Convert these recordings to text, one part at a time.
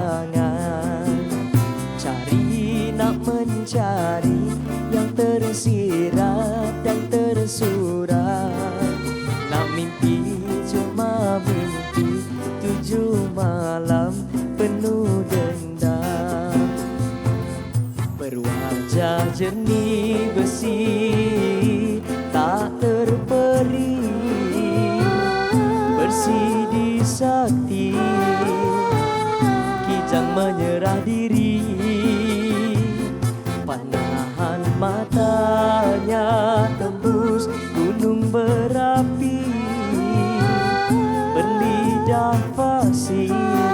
gelandangan Cari nak mencari yang tersirat dan tersurat. Nak mimpi cuma mimpi tujuh malam penuh dendam. Berwajah jernih bersih tak terperi. Bersih di sakti menyerah diri. Panahan matanya tembus gunung berapi. Berlidah fasih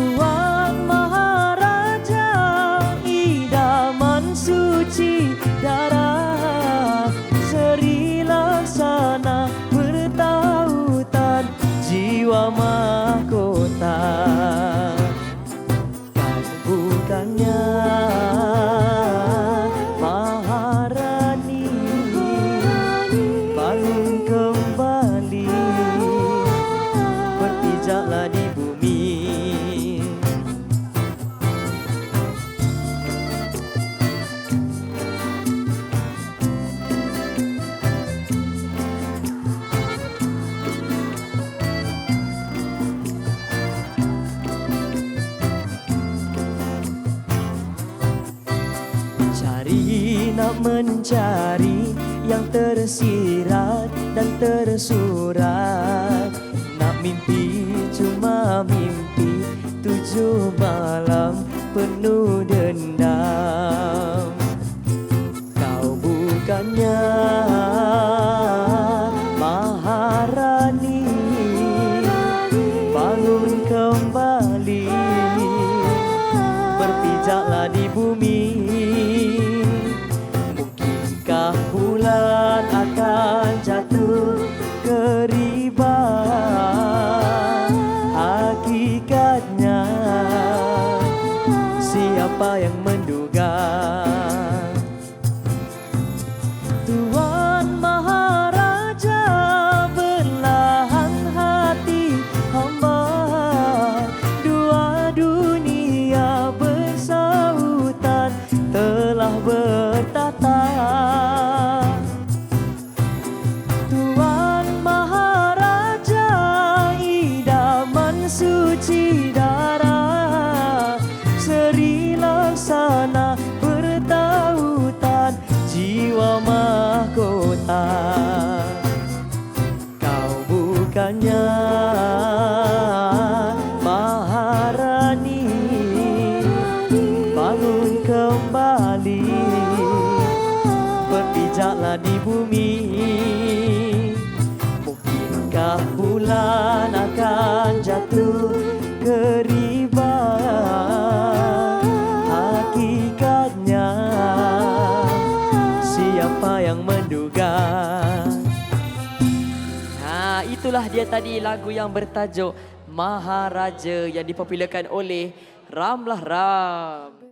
Tuan Maharaja idaman suci darah Seri laksana bertautan jiwa mahkota. Kau bukannya nak mencari yang tersirat dan tersurat. Nak mimpi cuma mimpi tujuh malam penuh dendam. Kau bukannya Maharani Bangun kembali. Berpijaklah di bumi Yang menduga. Tuan Maharaja belahan hati hamba Dua dunia bersahutan telah bukannya Maharani Bangun kembali. Berpijaklah di bumi Nah itulah dia tadi lagu yang bertajuk Maharaja yang dipopularkan oleh Ramlah Ram